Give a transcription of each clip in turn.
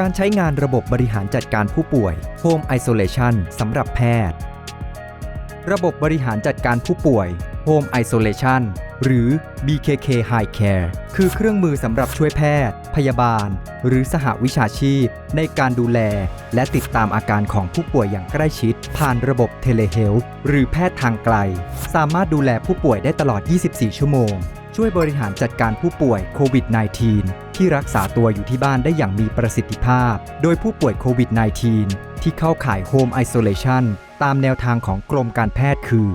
การใช้งานระบบบริหารจัดการผู้ป่วย Home Isolation สำหรับแพทย์ ระบบบริหารจัดการผู้ป่วย Home Isolation หรือ BKK High Care คือเครื่องมือสำหรับช่วยแพทย์ พยาบาล หรือสหวิชาชีพ ในการดูแล และติดตามอาการของผู้ป่วยอย่างใกล้ชิด ผ่านระบบเทเลเฮลหรือแพทย์ทางไกล สามารถดูแลผู้ป่วยได้ตลอด 24 ชั่วโมง ช่วยบริหารจัดการผู้ป่วยโควิด -19 ที่รักษาตัวอยู่ที่บ้านได้อย่างมีประสิทธิภาพ โดยผู้ป่วยโควิด -19 ที่เข้าข่าย Home Isolation ตามแนวทางของกรมการแพทย์คือ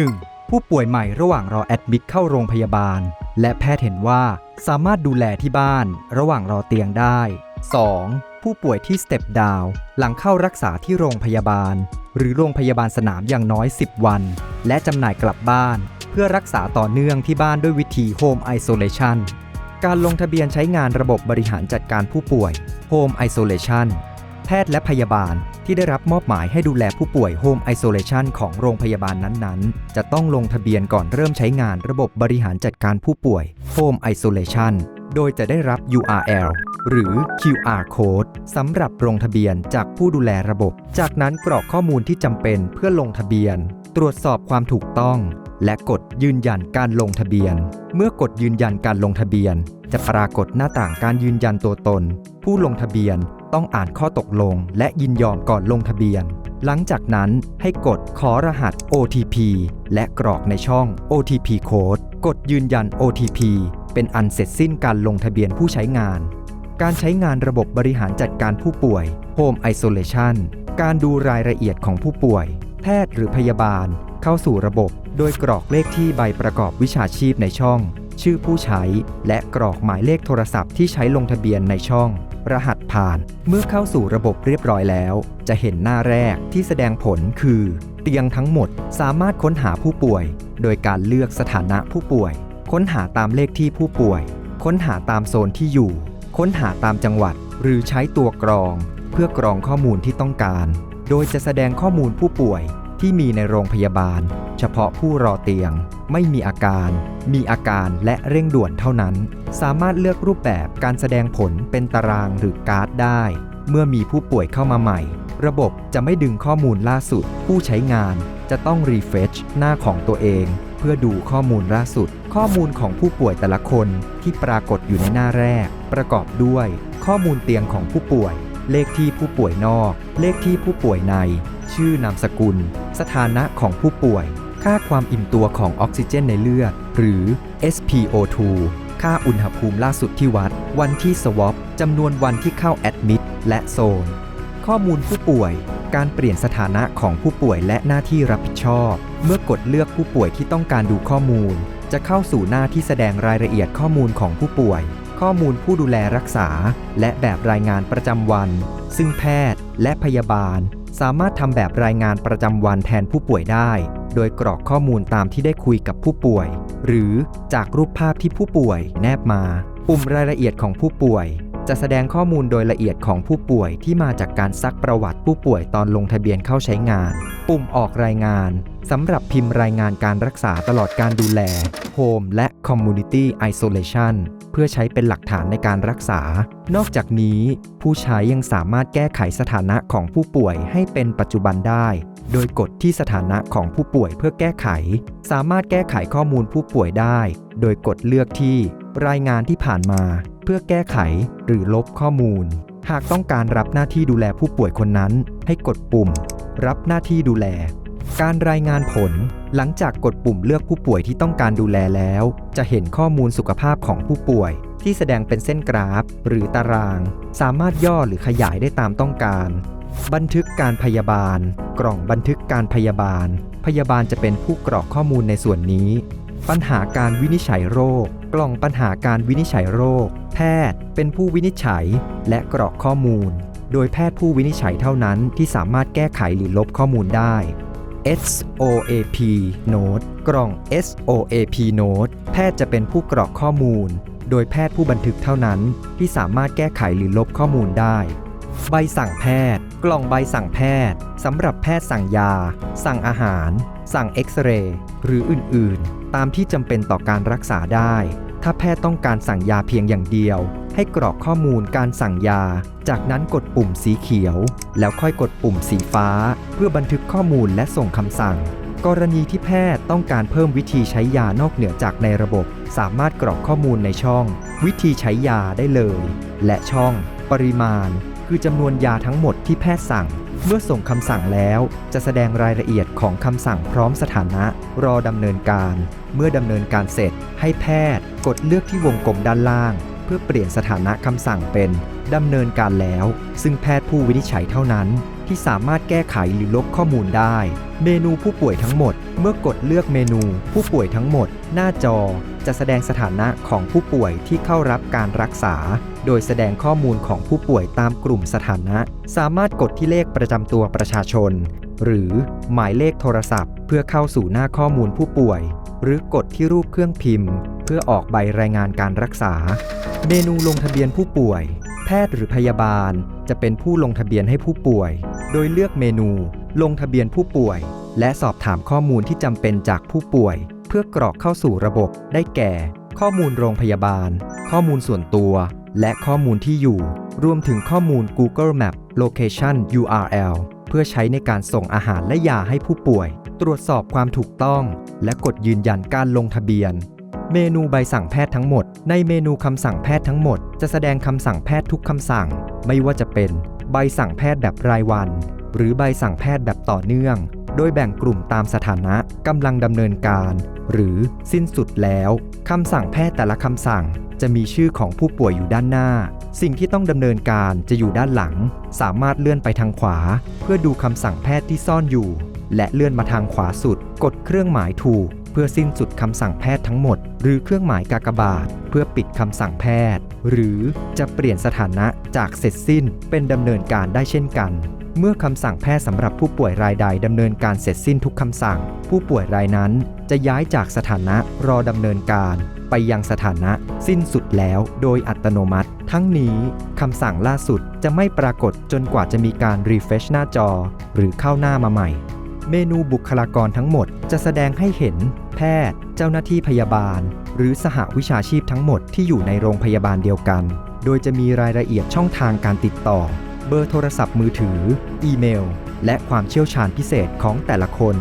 1. ผู้ป่วยใหม่ระหว่างรอแอดมิดเข้าโรงพยาบาล และแพทย์เห็นว่าสามารถดูแลที่บ้าน ระหว่างรอเตียงได้ 2. ผู้ป่วยที่สเต็ปดาวหลังเข้ารักษาที่โรงพยาบาล หรือโรงพยาบาลสนามอย่างน้อย 10 วัน และจำหน่ายกลับบ้าน เพื่อรักษาต่อเนื่องที่บ้านด้วยวิธี Home Isolation การลงทะเบียนใช้งานระบบบริหารจัดการผู้ป่วย Home Isolation แพทย์และพยาบาลที่ได้รับมอบหมายให้ดูแลผู้ป่วย Home Isolation ของโรงพยาบาลนั้นๆ จะต้องลงทะเบียนก่อนเริ่มใช้งานระบบบริหารจัดการผู้ป่วย Home Isolation โดยจะได้รับ URL หรือ QR code สำหรับลงทะเบียนจากผู้ดูแลระบบ จากนั้นกรอกข้อมูลที่จำเป็นเพื่อลงทะเบียน ตรวจสอบความถูกต้อง และกดยืนยันการลงทะเบียน เมื่อกดยืนยันการลงทะเบียน จะปรากฏหน้าต่างการยืนยันตัวตน ผู้ลงทะเบียนต้องอ่านข้อตกลง และยินยอมก่อนลงทะเบียน หลังจากนั้นให้กดขอรหัส OTP และกรอกในช่อง OTP code กดยืนยัน OTP เป็นอันเสร็จสิ้นการลงทะเบียนผู้ใช้งาน การใช้งานระบบบริหารจัดการผู้ป่วย Home Isolation การดูรายละเอียดของผู้ป่วย แพทย์หรือพยาบาล เข้าสู่ระบบ โดยกรอกเลขที่ใบประกอบวิชาชีพในช่อง ชื่อผู้ใช้ และกรอกหมายเลขโทรศัพท์ที่ใช้ลงทะเบียนในช่อง รหัสผ่าน เมื่อเข้าสู่ระบบเรียบร้อยแล้ว จะเห็นหน้าแรกที่แสดงผลคือ เตียงทั้งหมดสามารถค้นหาผู้ป่วย โดยการเลือกสถานะผู้ป่วย ค้นหาตามเลขที่ผู้ป่วย ค้นหาตามโซนที่อยู่ ค้นหาตามจังหวัด หรือใช้ตัวกรอง เพื่อกรองข้อมูลที่ต้องการ โดยจะแสดงข้อมูลผู้ป่วย ที่มีในโรงพยาบาล เฉพาะผู้รอเตียง ไม่มีอาการ มีอาการและเร่งด่วนเท่านั้น สามารถเลือกรูปแบบการแสดงผลเป็นตารางหรือการ์ดได้ เมื่อมีผู้ป่วยเข้ามาใหม่ ระบบจะไม่ดึงข้อมูลล่าสุด ผู้ใช้งานจะต้องรีเฟชหน้าของตัวเองเพื่อดูข้อมูลล่าสุด ข้อมูลของผู้ป่วยแต่ละคนที่ปรากฏอยู่ในหน้าแรก ประกอบด้วย ข้อมูลเตียงของผู้ป่วย เลขที่ผู้ป่วยนอก เลขที่ผู้ป่วยใน ชื่อนามสกุล สถานะของผู้ป่วย ค่าความอิ่มตัวของออกซิเจนในเลือด หรือ SpO2 ค่าอุณหภูมิล่าสุดที่วัด วันที่สวอปจำนวนวันที่เข้าแอดมิดและโซน ข้อมูลผู้ป่วย การเปลี่ยนสถานะของผู้ป่วยและหน้าที่รับผิดชอบ เมื่อกดเลือกผู้ป่วยที่ต้องการดูข้อมูล จะเข้าสู่หน้าที่แสดงรายละเอียดข้อมูลของผู้ป่วย ข้อมูลผู้ดูแลรักษา และแบบรายงานประจำวัน ซึ่งแพทย์และพยาบาล สามารถทำแบบรายงานประจำวันแทนผู้ป่วยได้ โดยกรอกข้อมูลตามที่ได้คุยกับผู้ป่วย หรือจากรูปภาพที่ผู้ป่วยแนบมา ปุ่มรายละเอียดของผู้ป่วย จะแสดงข้อมูลโดยละเอียดของผู้ป่วยที่มาจากการซักประวัติผู้ป่วยตอนลงทะเบียนเข้าใช้งาน ปุ่มออกรายงานสำหรับพิมพ์รายงานการรักษาตลอดการดูแล Home และ Community Isolation เพื่อใช้เป็นหลักฐานในการรักษา นอกจากนี้ ผู้ใช้ยังสามารถแก้ไขสถานะของผู้ป่วยให้เป็นปัจจุบันได้ โดยกดที่สถานะของผู้ป่วยเพื่อแก้ไข สามารถแก้ไขข้อมูลผู้ป่วยได้ โดยกดเลือกที่ รายงานที่ผ่านมาเพื่อแก้ไขหรือลบข้อมูล หากต้องการรับหน้าที่ดูแลผู้ป่วยคนนั้น ให้กดปุ่ม รับหน้าที่ดูแล การรายงานผล หลังจากกดปุ่มเลือกผู้ป่วยที่ต้องการดูแลแล้ว จะเห็นข้อมูลสุขภาพของผู้ป่วย ที่แสดงเป็นเส้นกราฟ หรือตาราง สามารถย่อหรือขยายได้ตามต้องการ บันทึกการพยาบาล กล่องบันทึกการพยาบาล พยาบาลจะเป็นผู้กรอกข้อมูลในส่วนนี้ ปัญหาการวินิจฉัยโรค กล่องปัญหาการวินิจฉัยโรค แพทย์เป็นผู้วินิจฉัย และกรอกข้อมูล โดยแพทย์ผู้วินิจฉัยเท่านั้นที่สามารถแก้ไขหรือลบข้อมูลได้ SOAP Note กล่อง SOAP Note แพทย์จะเป็นผู้กรอกข้อมูล โดยแพทย์ผู้บันทึกเท่านั้น ที่สามารถแก้ไขหรือลบข้อมูลได้ ใบสั่งแพทย์ กล่องใบสั่งแพทย์สำหรับแพทย์สั่งยา สั่งอาหาร สั่งเอ็กซเรย์หรืออื่น ๆ ตามที่จำเป็นต่อการรักษาได้ ถ้าแพทย์ต้องการสั่งยาเพียงอย่างเดียว ให้กรอกข้อมูลการสั่งยา จากนั้นกดปุ่มสีเขียว แล้วค่อยกดปุ่มสีฟ้า เพื่อบันทึกข้อมูลและส่งคำสั่ง กรณีที่แพทย์ต้องการเพิ่มวิธีใช้ยานอกเหนือจากในระบบ สามารถกรอกข้อมูลในช่อง วิธีใช้ยาได้เลย และช่อง ปริมาณ คือจำนวนยาทั้งหมดที่แพทย์สั่ง เมื่อส่งคำสั่งแล้วจะแสดงรายละเอียดของคำสั่งพร้อมสถานะ รอดำเนินการ เมื่อดำเนินการเสร็จ ให้แพทย์ กดเลือกที่วงกลมด้านล่าง เพื่อเปลี่ยนสถานะคำสั่งเป็นดำเนินการแล้ว ซึ่งแพทย์ผู้วินิจฉัยเท่านั้น ที่สามารถแก้ไขหรือลบข้อมูลได้ เมนูผู้ป่วยทั้งหมด เมื่อกดเลือกเมนู ผู้ป่วยทั้งหมด หน้าจอ จะแสดงสถานะของผู้ป่วยที่เข้ารับการรักษา โดยแสดงข้อมูลของผู้ป่วยตามกลุ่มสถานะ สามารถกดที่เลขประจำตัวประชาชน หรือหมายเลขโทรศัพท์ เพื่อเข้าสู่หน้าข้อมูลผู้ป่วย หรือกดที่รูปเครื่องพิมพ์ เพื่อออกใบรายงานการรักษา เมนูลงทะเบียนผู้ป่วย แพทย์หรือพยาบาล จะเป็นผู้ลงทะเบียนให้ผู้ป่วย โดยเลือกเมนู ลงทะเบียนผู้ป่วย และสอบถามข้อมูลที่จำเป็นจากผู้ป่วย เพื่อกรอกเข้าสู่ระบบ ได้แก่ ข้อมูลโรงพยาบาล ข้อมูลส่วนตัว และข้อมูลที่อยู่ รวมถึงข้อมูล Google Map Location URL เพื่อใช้ในการส่งอาหารและยาให้ผู้ป่วย ตรวจสอบความถูกต้อง และกดยืนยันการลงทะเบียน เมนูใบสั่งแพทย์ทั้งหมด ในเมนูคำสั่งแพทย์ทั้งหมด จะแสดงคำสั่งแพทย์ทุกคำสั่ง ไม่ว่าจะเป็น ใบสั่งแพทย์แบบรายวัน หรือใบสั่งแพทย์แบบต่อเนื่อง โดยแบ่งกลุ่มตามสถานะกำลังดำเนินการ หรือสิ้นสุดแล้วคำสั่งแพทย์แต่ละคำสั่ง จะมีชื่อของผู้ป่วยอยู่ด้านหน้า สิ่งที่ต้องดำเนินการจะอยู่ด้านหลัง สามารถเลื่อนไปทางขวา เพื่อดูคำสั่งแพทย์ที่ซ่อนอยู่ และเลื่อนมาทางขวาสุด กดเครื่องหมายถูก เพื่อสิ้นสุดคำสั่งแพทย์ทั้งหมด หรือเครื่องหมายกากบาท เพื่อปิดคำสั่งแพทย์ หรือจะเปลี่ยนสถานะจากเสร็จสิ้นเป็นดำเนินการได้เช่นกันเมื่อคำสั่งแพทย์สำหรับผู้ป่วยรายใดดำเนินการเสร็จสิ้นทุกคำสั่ง ผู้ป่วยรายนั้นจะย้ายจากสถานะรอดำเนินการ ไปยังสถานะสิ้นสุดแล้วโดยอัตโนมัติ ทั้งนี้คำสั่งล่าสุดจะไม่ปรากฏจนกว่าจะมีการรีเฟชหน้าจอ หรือเข้าหน้ามาใหม่ เมนูบุคลากรทั้งหมดจะแสดงให้เห็น แพทย์ เจ้าหน้าที่พยาบาล หรือสหวิชาชีพทั้งหมดที่อยู่ในโรงพยาบาลเดียวกัน โดยจะมีรายละเอียดช่องทางการติดต่อ เบอร์โทรศัพท์มือถือ อีเมล และความเชี่ยวชาญพิเศษของแต่ละคน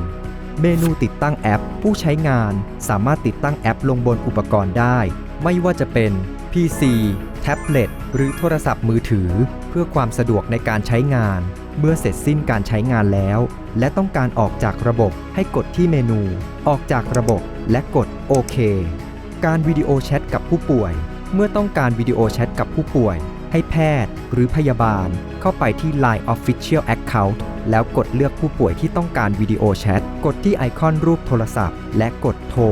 เมนูติดตั้งแอป ผู้ใช้งานสามารถติดตั้งแอปลงบนอุปกรณ์ได้ ไม่ว่าจะเป็น PC แท็บเล็ต หรือโทรศัพท์มือถือ เพื่อความสะดวกในการใช้งาน เมื่อเสร็จสิ้นการใช้งานแล้ว และต้องการออกจากระบบให้กดที่เมนู ออกจากระบบและกดโอเค การวิดีโอแชทกับผู้ป่วย เมื่อต้องการวิดีโอแชทกับผู้ป่วย ให้แพทย์ หรือพยาบาล เข้าไปที่ Line Official Account แล้วกดเลือกผู้ป่วยที่ต้องการวิดีโอแชท กดที่ไอคอนรูปโทรศัพท์ และกดโทร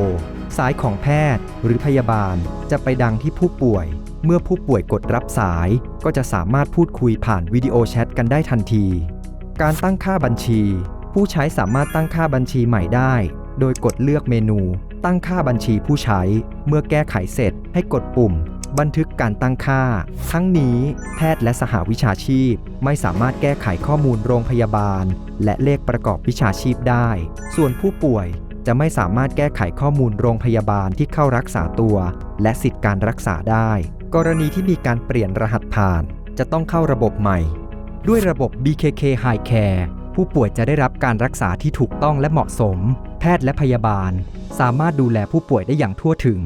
สายของแพทย์หรือพยาบาล จะไปดังที่ผู้ป่วย เมื่อผู้ป่วยกดรับสาย ก็จะสามารถพูดคุยผ่านวิดีโอแชทกันได้ทันที การตั้งค่าบัญชี ผู้ใช้สามารถตั้งค่าบัญชีใหม่ได้ โดยกดเลือกเมนู ตั้งค่าบัญชีผู้ใช้ เมื่อแก้ไขเสร็จให้กดปุ่ม บันทึกการตั้งค่า ทั้งนี้แพทย์และสหวิชาชีพ ไม่สามารถแก้ไขข้อมูลโรงพยาบาล และเลขประกอบวิชาชีพได้ ส่วนผู้ป่วยจะไม่สามารถแก้ไขข้อมูลโรงพยาบาลที่เข้ารักษาตัว และสิทธิการรักษาได้ กรณีที่มีการเปลี่ยนรหัสผ่าน จะต้องเข้าระบบใหม่ ด้วยระบบ BKK High Care ผู้ป่วยจะได้รับการรักษาที่ถูกต้องและเหมาะสม แพทย์และพยาบาล สามารถดูแลผู้ป่วยได้อย่างทั่วถึง